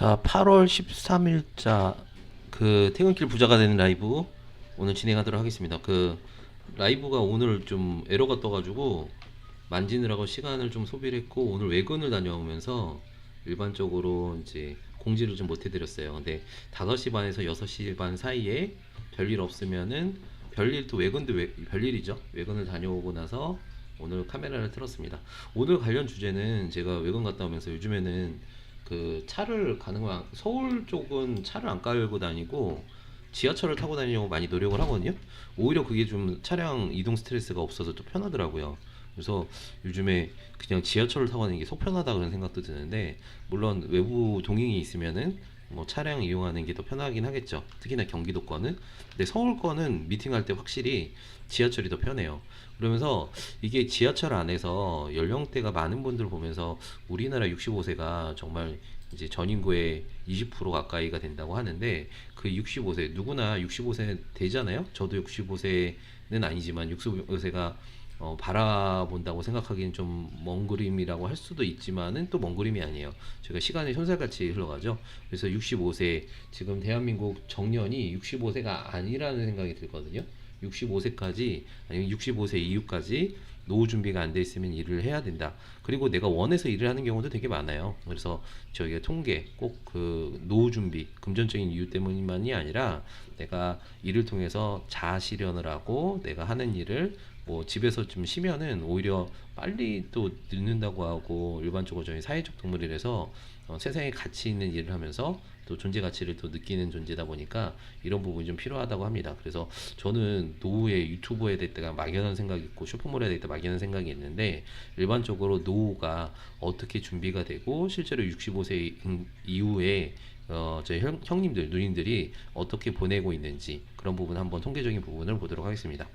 자, 8월 13일자 그 퇴근길 부자가 되는 라이브 오늘 진행하도록 하겠습니다. 그 라이브가 오늘 좀 에러가 떠가지고 만지느라고 시간을 좀 소비를 했고 오늘 외근을 다녀오면서 일반적으로 이제 공지를 좀 못 해드렸어요. 근데 5시 반에서 6시 반 사이에 별일 없으면은 별일 또 외근도 외, 별일이죠. 외근을 다녀오고 나서 오늘 카메라를 틀었습니다. 오늘 관련 주제는 제가 외근 갔다 오면서 요즘에는 그 차를 거 서울 쪽은 차를 안 깔고 다니고 지하철을 타고 다니려고 많이 노력을 하거든요. 오히려 그게 좀 차량 이동 스트레스가 없어서 좀 편하더라고요. 그래서 요즘에 그냥 지하철을 타고 다니는 게 속편하다 그런 생각도 드는데 물론 외부 동행이 있으면은 뭐 차량 이용하는 게 더 편하긴 하겠죠. 특히나 경기도권은. 근데 서울권은 미팅할 때 확실히 지하철이 더 편해요. 그러면서 이게 지하철 안에서 연령대가 많은 분들 보면서 우리나라 65세가 정말 이제 전 인구의 20% 가까이가 된다고 하는데 그 65세 누구나 65세 되잖아요. 저도 65세는 아니지만 65세가 어, 바라본다고 생각하기엔 좀먼 그림이라고 할 수도 있지만은 또 먼 그림이 아니에요. 저희가 시간이 손살같이 흘러가죠. 그래서 65세 지금 대한민국 정년이 65세가 아니라는 생각이 들거든요. 65세까지 아니면 65세 이후까지 노후 준비가 안 돼 있으면 일을 해야 된다. 그리고 내가 원해서 일을 하는 경우도 되게 많아요. 그래서 저희가 통계 꼭 그 노후 준비 금전적인 이유 때문만이 아니라 내가 일을 통해서 자아 실현을 하고 내가 하는 일을 뭐 집에서 좀 쉬면은 오히려 빨리 또 늙는다고 하고 일반적으로 저희 사회적 동물이라서 어, 세상에 가치 있는 일을 하면서 또 존재 가치를 또 느끼는 존재다 보니까 이런 부분이 좀 필요하다고 합니다. 그래서 저는 노후에 유튜버에 대해서 막연한 생각이 있고 쇼핑몰에 대해서 막연한 생각이 있는데 일반적으로 노후가 어떻게 준비가 되고 실제로 65세 이후에 어, 저희 형, 형님들, 누님들이 어떻게 보내고 있는지 그런 부분 한번 통계적인 부분을 보도록 하겠습니다.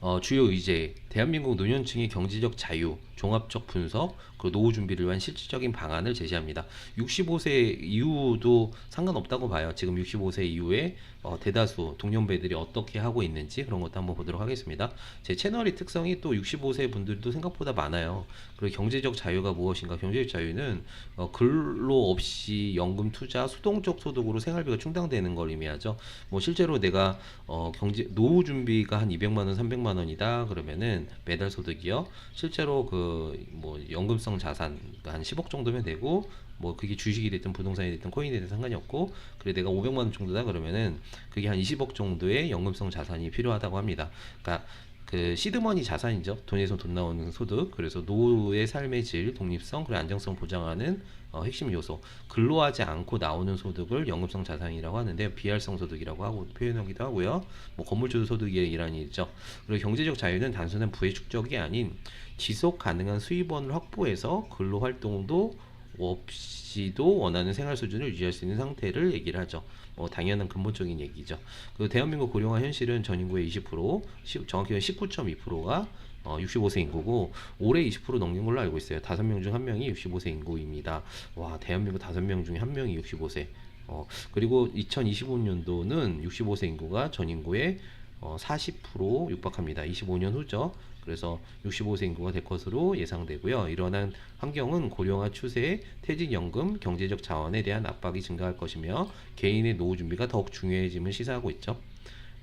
어, 주요 의제, 대한민국 노년층의 경제적 자유, 종합적 분석, 그리고 노후 준비를 위한 실질적인 방안을 제시합니다. 65세 이후도 상관없다고 봐요. 지금 65세 이후에 어, 대다수 동년배들이 어떻게 하고 있는지 그런 것도 한번 보도록 하겠습니다. 제 채널의 특성이 또 65세 분들도 생각보다 많아요. 그리고 경제적 자유가 무엇인가? 경제적 자유는 어, 근로 없이 연금 투자, 수동적 소득으로 생활비가 충당되는 걸 의미하죠. 뭐 실제로 내가 어, 경제 노후 준비가 한 200만 원, 300만 원이다 그러면은 매달 소득이요. 실제로 그 뭐 연금성 자산 한 10억 정도면 되고 뭐 그게 주식이 됐든 부동산이 됐든 코인이 됐든 상관이 없고 그래 내가 500만 원 정도다 그러면은 그게 한 20억 정도의 연금성 자산이 필요하다고 합니다. 그러니까 그 시드머니 자산이죠. 돈에서 돈 나오는 소득. 그래서 노후의 삶의 질, 독립성, 그리고 안정성 보장하는 어, 핵심 요소. 근로하지 않고 나오는 소득을 연금성 자산이라고 하는데 비활성 소득이라고 하고 표현하기도 하고요. 뭐 건물주도 소득의 일환이죠. 그리고 경제적 자유는 단순한 부의 축적이 아닌 지속 가능한 수입원을 확보해서 근로 활동도 없이도 원하는 생활 수준을 유지할 수 있는 상태를 얘기를 하죠. 뭐 당연한 근본적인 얘기죠. 그 대한민국 고령화 현실은 전 인구의 20%, 시, 정확히는 19.2%가 어, 65세 인구고 올해 20% 넘긴 걸로 알고 있어요. 5명 중 1명이 65세 인구입니다. 와, 대한민국 5명 중에 1명이 65세. 어, 그리고 2025년도는 65세 인구가 전 인구의 어, 40% 육박합니다. 25년 후죠. 그래서 65세 인구가 될 것으로 예상되고요. 이러한 환경은 고령화 추세에 퇴직연금, 경제적 자원에 대한 압박이 증가할 것이며 개인의 노후 준비가 더욱 중요해짐을 시사하고 있죠.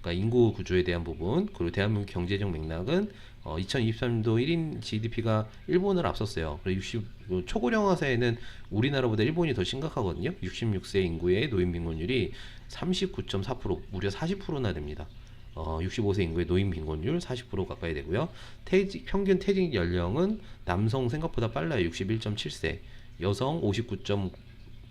그러니까 인구 구조에 대한 부분 그리고 대한민국 경제적 맥락은 어, 2023년도 1인 GDP가 일본을 앞섰어요. 그리고 60 초고령화 사회는 우리나라보다 일본이 더 심각하거든요. 66세 인구의 노인 빈곤율이 39.4% 무려 40%나 됩니다. 어, 65세 인구의 노인 빈곤율 40% 가까이 되고요. 퇴직, 평균 퇴직 연령은 남성 생각보다 빨라요. 61.7세. 여성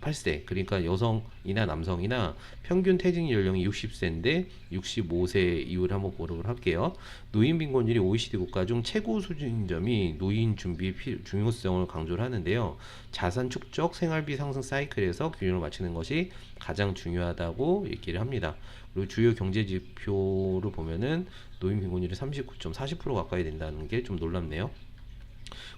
59.8세. 그러니까 여성이나 남성이나 평균 퇴직 연령이 60세인데 65세 이후를 한번 보도록 할게요. 노인 빈곤율이 OECD 국가 중 최고 수준인 점이 노인 준비의 피, 중요성을 강조를 하는데요. 자산 축적 생활비 상승 사이클에서 균형을 맞추는 것이 가장 중요하다고 얘기를 합니다. 그리고 주요 경제 지표를 보면은 노인 빈곤율이 39.40% 가까이 된다는 게 좀 놀랍네요.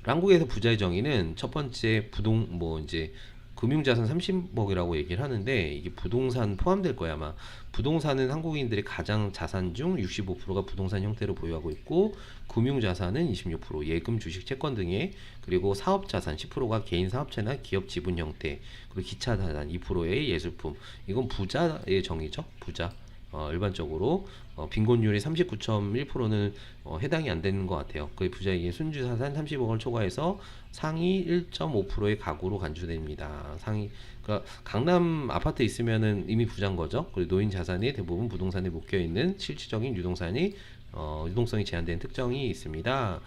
한국에서 부자의 정의는 첫 번째 부동 뭐 이제 금융자산 30억이라고 얘기를 하는데 이게 부동산 포함될 거야 아마. 부동산은 한국인들의 가장 자산 중 65%가 부동산 형태로 보유하고 있고 금융자산은 26%, 예금, 주식, 채권 등의 그리고 사업자산 10%가 개인 사업체나 기업 지분 형태 그리고 기차 자산 2%의 예술품 이건 부자의 정의죠 부자 어, 일반적으로 어, 빈곤율이 39.1%는 어, 해당이 안 되는 것 같아요. 그 부자에게 순주자산 30억 을 초과해서 상위 1.5%의 가구로 간주됩니다. 상위 그러니까 강남 아파트 있으면은 이미 부자인 거죠. 그리고 노인 자산이 대부분 부동산에 묶여 있는 실질적인 유동산이 어, 유동성이 제한된 특정이 있습니다.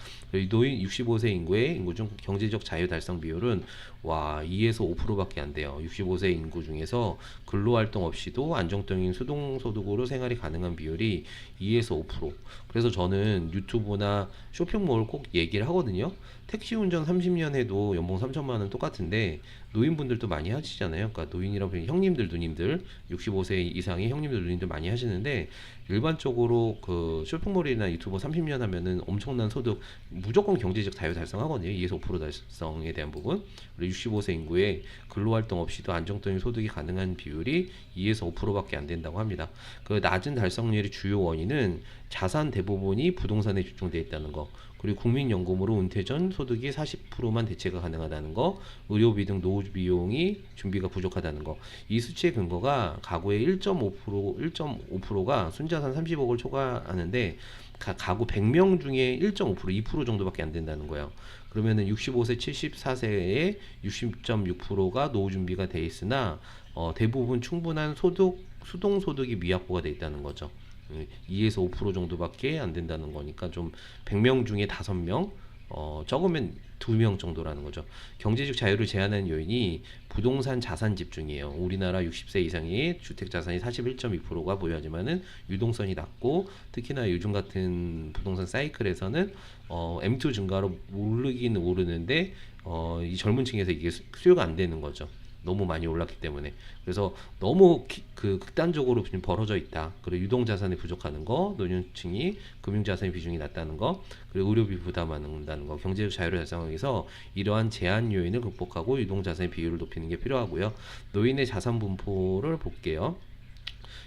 노인 65세 인구의 인구 중 경제적 자유 달성 비율은 와 2에서 5%밖에 안 돼요. 65세 인구 중에서 근로 활동 없이도 안정적인 수동 소득으로 생활이 가능한 비율이 2에서 5%. 그래서 저는 유튜브나 쇼핑몰 꼭 얘기를 하거든요. 택시 운전 30년 해도 연봉 3천만 원 똑같은데 노인분들도 많이 하시잖아요. 그러니까 노인이라고 형님들, 누님들, 65세 이상의 형님들, 누님들 많이 하시는데 일반적으로 그 쇼핑몰이나 유튜버 30년 하면은 엄청난 소득 무조건 경제적 자유 달성하거든요. 2에서 5% 달성에 대한 부분. 그리고 65세 인구의 근로활동 없이도 안정적인 소득이 가능한 비율이 2에서 5%밖에 안 된다고 합니다. 그 낮은 달성률의 주요 원인은 자산 대부분이 부동산에 집중되어 있다는 거. 그리고 국민연금으로 은퇴 전 소득이 40%만 대체가 가능하다는 거, 의료비 등 노후 비용이 준비가 부족하다는 거. 이 수치의 근거가 가구의 1.5% 1.5%가 순자산 30억을 초과하는데 가, 가구 100명 중에 1.5% 2% 정도밖에 안 된다는 거예요. 그러면은 65세 74세에 60.6%가 노후 준비가 돼 있으나 어, 대부분 충분한 소득 수동 소득이 미확보가 돼 있다는 거죠. 2에서 5% 정도밖에 안 된다는 거니까 좀 100명 중에 5명 어, 적으면 2명 정도라는 거죠. 경제적 자유를 제한하는 요인이 부동산 자산 집중이에요. 우리나라 60세 이상의 주택 자산이 41.2%가 보유하지만은 유동성이 낮고 특히나 요즘 같은 부동산 사이클에서는 어, M2 증가로 오르긴 오르는데 어, 이 젊은 층에서 이게 수- 수요가 안 되는 거죠. 너무 많이 올랐기 때문에 그래서 너무 기- 그 극단적으로 지금 벌어져 있다. 그리고 유동 자산이 부족하는 거, 노년층이 금융 자산의 비중이 낮다는 거, 그리고 의료비 부담한다는 거, 경제적 자유를 달성하기 위해서 이러한 제한 요인을 극복하고 유동 자산의 비율을 높이는 게 필요하고요. 노인의 자산 분포를 볼게요.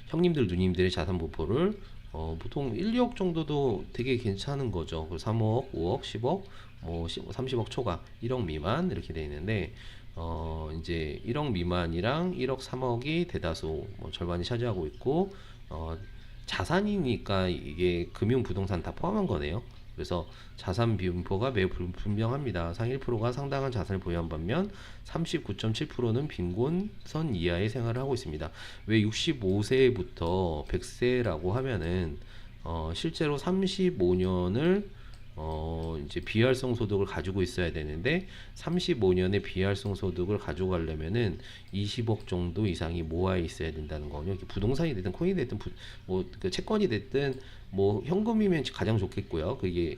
형님들, 누님들의 자산 분포를 어, 보통 1, 2억 정도도 되게 괜찮은 거죠. 그리고 3억, 5억, 10억, 뭐 10, 30억 초과, 1억 미만 이렇게 돼 있는데 어, 이제 1억 미만이랑 1억 3억이 대다수 뭐 절반이 차지하고 있고 어, 자산이니까 이게 금융 부동산 다 포함한 거네요. 그래서 자산 비율표가 매우 불- 분명합니다. 상 1%가 상당한 자산을 보유한 반면 39.7%는 빈곤선 이하의 생활을 하고 있습니다. 왜 65세부터 100세라고 하면은 어, 실제로 35년을 어, 이제 비활성 소득을 가지고 있어야 되는데 35년의 비활성 소득을 가져가려면은 20억 정도 이상이 모아 있어야 된다는. 이게 부동산이 됐든 코인이 됐든 부, 뭐그 채권이 됐든 뭐 현금이면 가장 좋겠고요. 그게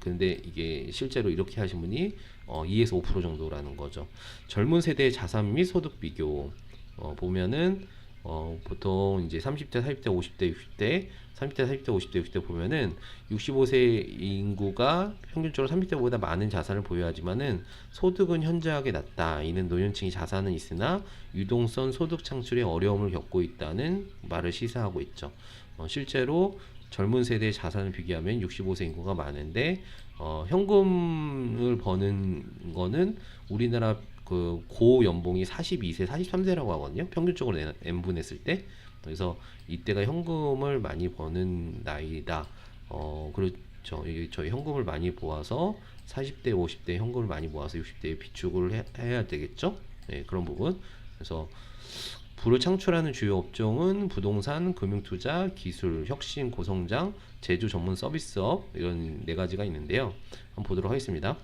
근데 이게 실제로 이렇게 하신 분이 어, 2에서 5% 정도라는 거죠. 젊은 세대의 자산 및 소득 비교 어, 보면은 어, 보통 이제 30대, 40대, 50대, 60대, 30대, 40대, 50대, 60대 보면은 65세 인구가 평균적으로 30대보다 많은 자산을 보유하지만은 소득은 현저하게 낮다. 이는 노년층이 자산은 있으나 유동성 소득 창출에 어려움을 겪고 있다는 말을 시사하고 있죠. 어, 실제로 젊은 세대의 자산을 비교하면 65세 인구가 많은데 어, 현금을 버는 거는 우리나라 그 고 연봉이 42세, 43세라고 하거든요. 평균적으로 내- n분했을 때. 그래서 이때가 현금을 많이 버는 나이다. 어, 그렇죠. 저희 현금을 많이 모아서 40대, 50대 현금을 많이 모아서 60대에 비축을 해, 해야 되겠죠. 네, 그런 부분. 그래서 부를 창출하는 주요 업종은 부동산, 금융투자, 기술, 혁신, 고성장, 제조 전문 서비스업 이런 네 가지가 있는데요. 한번 보도록 하겠습니다.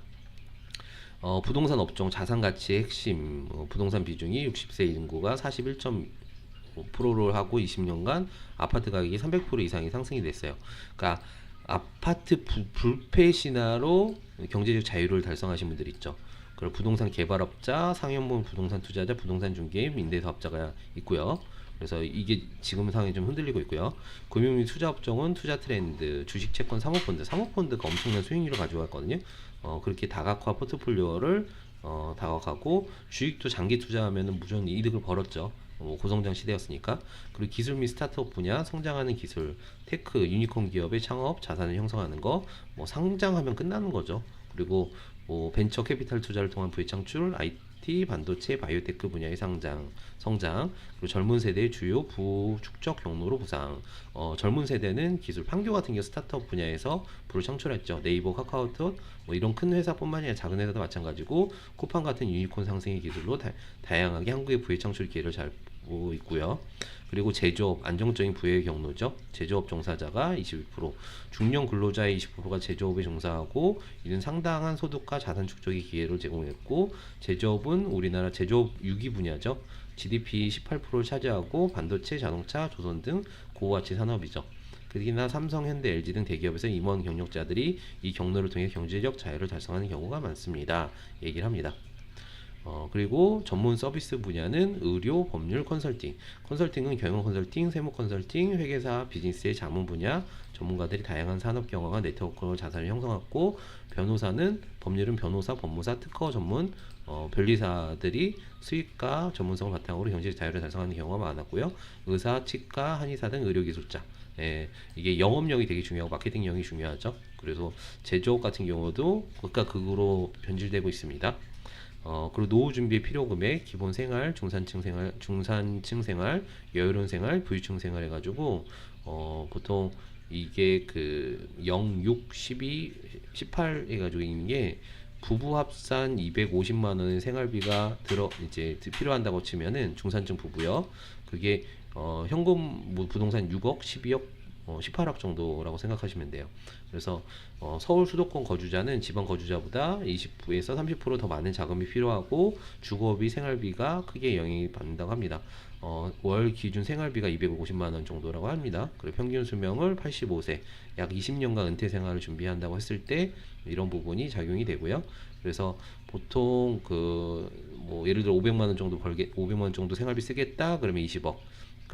어, 부동산 업종 자산 가치의 핵심 어, 부동산 비중이 60세 인구가 41.5%를 하고 20년간 아파트 가격이 300% 이상이 상승이 됐어요. 그러니까 아파트 부, 불패 신화로 경제적 자유를 달성하신 분들 있죠. 그리고 부동산 개발업자, 상업용 부동산 투자자, 부동산 중개인, 임대사업자가 있고요. 그래서 이게 지금 상황이 좀 흔들리고 있고요. 금융 및 투자 업종은 투자 트렌드, 주식 채권, 사모펀드, 사모펀드가 엄청난 수익률을 가져갔거든요. 어, 그렇게 다각화 포트폴리오를 어, 다가가고 주식도 장기 투자하면은 무조건 이득을 벌었죠. 뭐 고성장 시대였으니까 그리고 기술 및 스타트업 분야 성장하는 기술 테크 유니콘 기업의 창업 자산을 형성하는 거 뭐 상장하면 끝나는 거죠 그리고 뭐 벤처 캐피탈 투자를 통한 부의 창출 IT 반도체 바이오테크 분야의 상장 성장 그리고 젊은 세대의 주요 부 축적 경로로 부상. 어, 젊은 세대는 기술 판교 같은 경우 스타트업 분야에서 부를 창출했죠. 네이버 카카오톡 뭐 이런 큰 회사뿐만이 아니라 작은 회사도 마찬가지고 쿠팡 같은 유니콘 상승의 기술로 다, 다양하게 한국의 부의 창출 기회를 잘 있고요. 그리고 제조업 안정적인 부의 경로죠. 제조업 종사자가 22%, 중년 근로자의 20%가 제조업에 종사하고 이는 상당한 소득과 자산 축적의 기회를 제공했고 제조업은 우리나라 제조업 6위 분야죠. GDP 18%를 차지하고 반도체, 자동차, 조선 등 고가치 산업이죠. 특히나 삼성, 현대, LG 등 대기업에서 임원 경력자들이 이 경로를 통해 경제적 자유를 달성하는 경우가 많습니다. 얘기를 합니다. 어, 그리고 전문 서비스 분야는 의료, 법률, 컨설팅. 컨설팅은 경영 컨설팅, 세무 컨설팅, 회계사, 비즈니스의 자문 분야 전문가들이 다양한 산업 경험과 네트워크 자산을 형성하고 변호사는 법률은 변호사, 법무사, 특허 전문 어, 변리사들이 수익과 전문성을 바탕으로 경제적 자유를 달성하는 경우가 많았고요. 의사, 치과, 한의사 등 의료기술자. 예, 이게 영업력이 되게 중요하고 마케팅력이 중요하죠. 그래서 제조업 같은 경우도 극과 극으로 변질되고 있습니다. 어, 그리고 노후 준비의 필요 금액, 기본 생활, 중산층 생활, 중산층 생활, 여유로운 생활, 부유층 생활 해가지고 어, 보통 이게 그 0, 6, 12, 18 해가지고 있는 게 부부 합산 250만 원의 생활비가 들어 이제 필요한다고 치면은 중산층 부부요. 그게 어, 현금 뭐 부동산 6억, 12억 어, 18억 정도라고 생각하시면 돼요. 그래서 어, 서울 수도권 거주자는 지방 거주자보다 20에서 30%더 많은 자금이 필요하고 주거비, 생활비가 크게 영향이 받는다고 합니다. 어, 월 기준 생활비가 250만 원 정도라고 합니다. 그리고 평균 수명을 85세, 약 20년간 은퇴 생활을 준비한다고 했을 때 이런 부분이 작용이 되고요. 그래서 보통 그 뭐 예를 들어 500만 원 정도 벌게 500만 원 정도 생활비 쓰겠다 그러면 20억.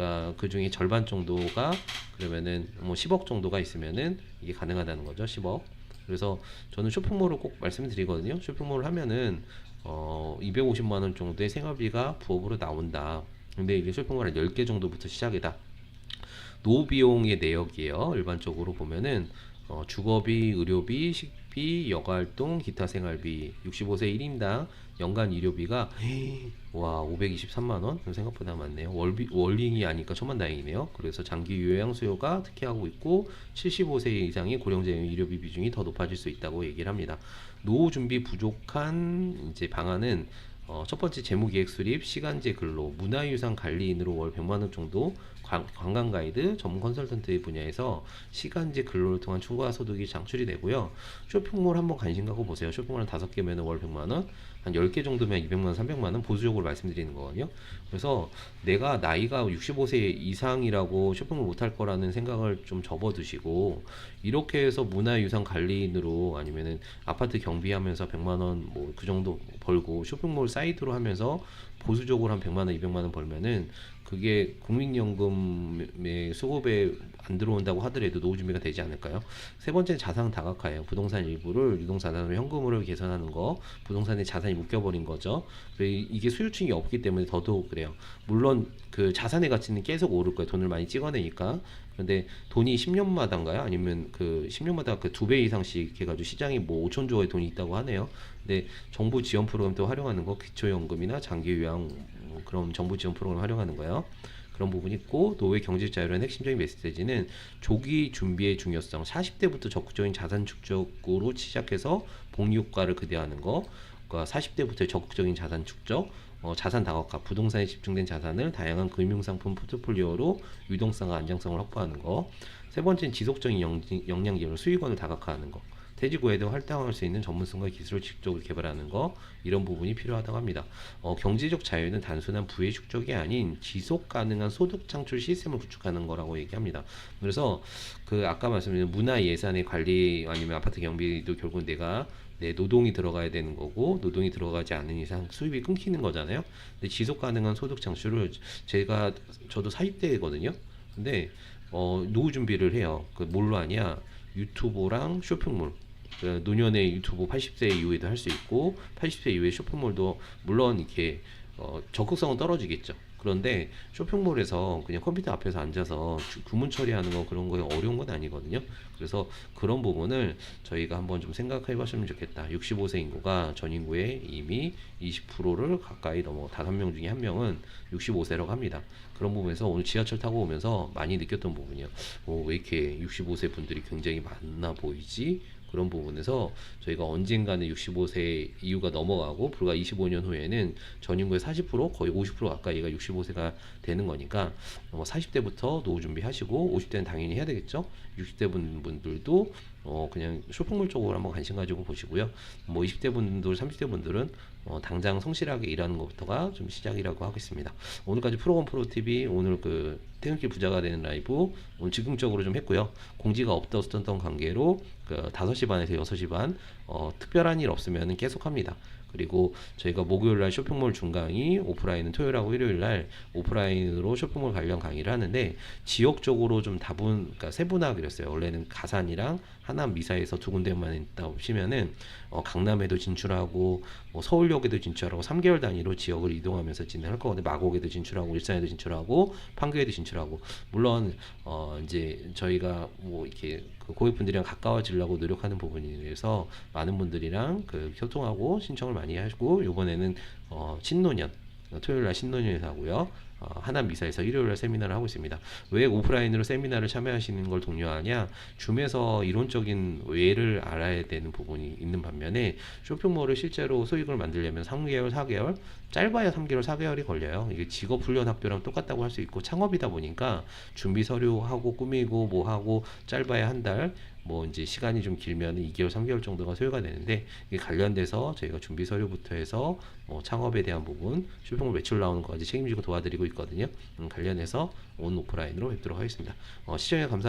그러니까 그 중에 절반 정도가 그러면은 뭐 10억 정도가 있으면은 이게 가능하다는 거죠. 10억. 그래서 저는 쇼핑몰을 꼭 말씀드리거든요. 쇼핑몰을 하면은 어 250만 원 정도의 생활비가 부업으로 나온다. 근데 이게 쇼핑몰 한 10개 정도부터 시작이다. 노후 비용의 내역이에요. 일반적으로 보면은 어, 주거비, 의료비, 식비, 여가활동, 기타 생활비 65세 1인당 연간 의료비가 와 523만 원 생각보다 많네요. 월비 월링이 아니까 천만다행이네요. 그래서 장기 요양 수요가 특히하고 있고 75세 이상의 고령자 의료비 비중이 더 높아질 수 있다고 얘기를 합니다. 노후 준비 부족한 이제 방안은 어, 첫 번째 재무계획 수립, 시간제 근로, 문화유산 관리인으로 월 100만 원 정도 관, 관광 가이드, 전문 컨설턴트 분야에서 시간제 근로를 통한 추가 소득이 창출이 되고요. 쇼핑몰 한번 관심 갖고 보세요. 쇼핑몰 한 다섯 개면 월 100만 원, 한 10개 정도면 200만 원, 300만 원 보수적으로 말씀드리는 거거든요. 그래서 내가 나이가 65세 이상이라고 쇼핑을 못할 거라는 생각을 좀 접어두시고 이렇게 해서 문화유산 관리인으로 아니면은 아파트 경비하면서 100만 원 뭐 그 정도 벌고 쇼핑몰 사이드로 하면서 보수적으로 한 100만 원, 200만 원 벌면은 그게 국민연금의 수급에 안 들어온다고 하더라도 노후 준비가 되지 않을까요? 세 번째는 자산 다각화예요. 부동산 일부를 유동자산으로 현금으로 계산하는 거, 부동산에 자산이 묶여버린 거죠. 이게 수요층이 없기 때문에 더더욱 그래요. 물론 그 자산의 가치는 계속 오를 거예요. 돈을 많이 찍어내니까. 그런데 돈이 10년마다인가요? 아니면 그 10년마다 그 두 배 이상씩 해가지고 시장이 뭐 5천 조의 돈이 있다고 하네요. 근데 정부 지원 프로그램 또 활용하는 거, 기초연금이나 장기 요양 뭐 그런 정부 지원 프로그램 활용하는 거요. 그런 부분이 있고 노후의 경제 자유라는 핵심적인 메시지는 조기 준비의 중요성 40대부터 적극적인 자산 축적으로 시작해서 복리 효과를 극대화하는 거 그러니까 40대부터 적극적인 자산 축적 어, 자산 다각화, 부동산에 집중된 자산을 다양한 금융상품 포트폴리오로 유동성과 안정성을 확보하는 거. 세 번째는 지속적인 영, 역량기로 수익원을 다각화하는 거. 후에 도 활동할 수 있는 전문성과 기술을 직접적으로 개발하는 거 이런 부분이 필요하다고 합니다. 어, 경제적 자유는 단순한 부의 축적이 아닌 지속 가능한 소득 창출 시스템을 구축하는 거라고 얘기합니다. 그래서 그 아까 말씀드린 문화 예산의 관리 아니면 아파트 경비도 결국 내가 내 노동이 들어가야 되는 거고 노동이 들어가지 않는 이상 수입이 끊기는 거잖아요. 근데 지속 가능한 소득 창출을 제가 저도 40대거든요. 근데 어, 노후 준비를 해요. 그 뭘로 하냐? 유튜브랑 쇼핑몰 그 노년의 유튜브 80세 이후에도 할 수 있고 80세 이후에 쇼핑몰도 물론 이렇게 어, 적극성은 떨어지겠죠. 그런데 쇼핑몰에서 그냥 컴퓨터 앞에서 앉아서 주- 주문 처리하는 거 그런 거에 어려운 건 아니거든요. 그래서 그런 부분을 저희가 한번 좀 생각해 봤으면 좋겠다. 65세 인구가 전 인구의 이미 20%를 가까이 넘어 다섯 명 중에 한 명은 65세라고 합니다. 그런 부분에서 오늘 지하철 타고 오면서 많이 느꼈던 부분이요. 어, 왜 이렇게 65세 분들이 굉장히 많나 보이지? 그런 부분에서 저희가 언젠가는 65세 이후가 넘어가고 불과 25년 후에는 전 인구의 40% 거의 50% 가까이가 65세가 되는 거니까 뭐 40대부터 노후 준비하시고 50대는 당연히 해야 되겠죠. 60대 분- 분들도 어 그냥 쇼핑몰 쪽으로 한번 관심 가지고 보시고요. 뭐 20대 분들, 30대 분들은 어 당장 성실하게 일하는 것부터가 좀 시작이라고 하겠습니다. 오늘까지 프로건 프로 TV 오늘 그 퇴근길 부자가 되는 라이브 오늘 즉흥적으로 좀 했고요. 공지가 없었던 관계로 그 5시 반에서 6시 반 어, 특별한 일 없으면 계속 합니다. 그리고 저희가 목요일 날 쇼핑몰 중강의, 오프라인은 토요일하고 일요일 날 오프라인으로 쇼핑몰 관련 강의를 하는데 지역적으로 좀 다분, 그러니까 세분화하기로 했어요. 원래는 가산이랑 하남 미사에서 두 군데만 있다 보시면은 어, 강남에도 진출하고 뭐 서울역에도 진출하고 3개월 단위로 지역을 이동하면서 진행할 거거든요. 마곡에도 진출하고 일산에도 진출하고 판교에도 진출하고 물론 어 이제 저희가 뭐 이렇게 그 고객분들이랑 가까워지려고 노력하는 부분이라서 많은 분들이랑 그 소통하고 신청을 많이 하시고 요번에는 어 신노년 토요일 날 신노년에서 하고요. 어, 하남 미사에서 일요일 날 세미나를 하고 있습니다. 왜 오프라인으로 세미나를 참여하시는 걸 독려하냐? 줌에서 이론적인 외를 알아야 되는 부분이 있는 반면에 쇼핑몰을 실제로 수익을 만들려면 3개월, 4개월, 짧아야 3개월, 4개월이 걸려요. 이게 직업 훈련 학교랑 똑같다고 할 수 있고 창업이다 보니까 준비 서류하고 꾸미고 뭐 하고 짧아야 한 달, 뭐 이제 시간이 좀 길면 2개월, 3개월 정도가 소요가 되는데 이게 관련돼서 저희가 준비 서류부터 해서 뭐 창업에 대한 부분, 쇼핑몰 매출 나오는 거까지 책임지고 도와드리고 있거든요. 음, 관련해서 온 오프라인으로 뵙도록 하겠습니다. 어, 시청해 감사.